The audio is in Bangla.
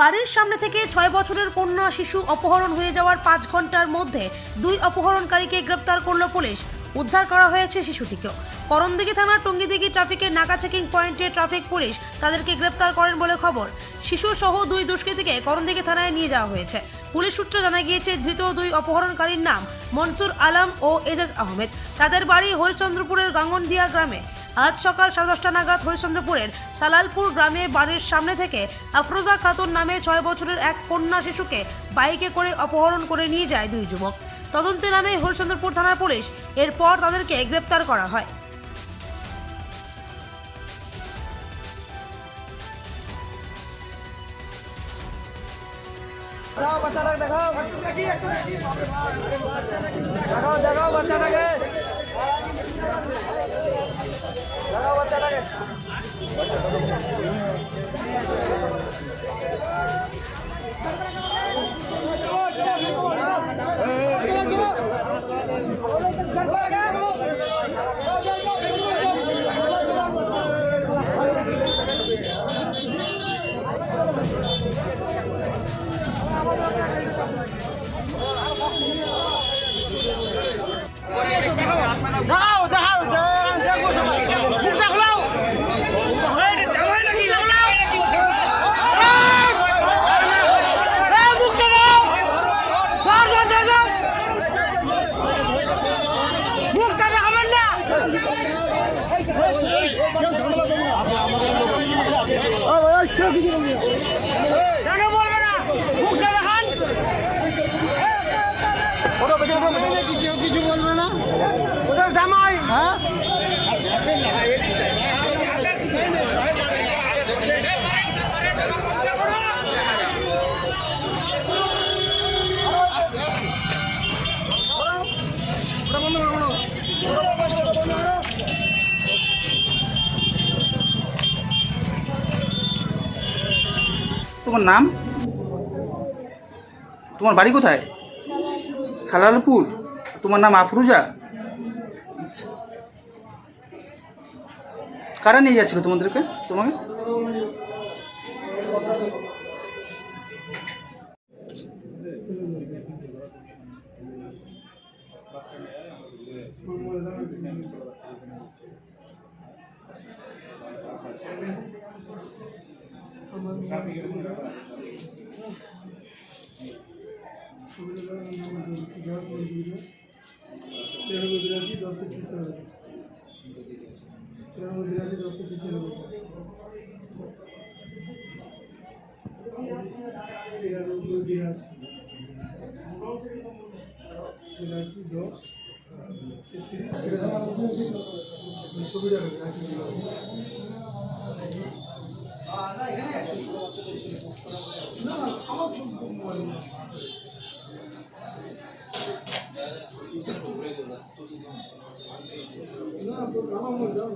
বাড়ির সামনে থেকে ছয় বছরের কন্যা শিশু অপহরণ হয়ে যাওয়ার পাঁচ ঘণ্টার মধ্যে দুই অপহরণকারীকে গ্রেপ্তার করল পুলিশ। উদ্ধার করা হয়েছে শিশুটিকেও। করণদিঘি থানার টঙ্গিদিঘি ট্রাফিকের নাকা চেকিং পয়েন্টে ট্রাফিক পুলিশ তাদেরকে গ্রেপ্তার করেন বলে খবর। শিশু সহ দুই দুষ্কৃতীকে করণদিঘি থানায় নিয়ে যাওয়া হয়েছে। পুলিশ সূত্রে জানা গিয়েছে, ধৃত দুই অপহরণকারীর নাম মনসুর আলম ও এজাজ আহমেদ। তাদের বাড়ি হরিশ্চন্দ্রপুরের গাঙ্গনদিয়া গ্রামে। আজ সকাল সাড়ে দশটা নাগাদ হরিশ্চন্দ্রপুরের সালালপুর গ্রামে বাড়ির সামনে থেকে আফরোজা খাতুন নামে ছয় বছরের এক কন্যা শিশুকে বাইকে করে অপহরণ করে নিয়ে যায় দুই যুবক। তদন্তে নামে হরিশ্চন্দ্রপুর থানার পুলিশ। এরপর তাদেরকে গ্রেপ্তার করা হয়। দেখাও। দেখাও দেখাও কিছু বলবে না ওদের জামাই হ্যাঁ তোমার নাম? তোমার বাড়ি কোথায়? সালালপুর। তোমার নাম আফরুজা? আচ্ছা। কারা নিয়ে যাচ্ছিল তোমাদেরকে? তোমাকে? তেরো বিরাশি দশ থেকে তিরিশ তেরো বিরাশি দশ থেকে তিরানব্বই বিরাশি বিরাশি দশ তেত্রিশ ছবি না তোর আমার মনে দাও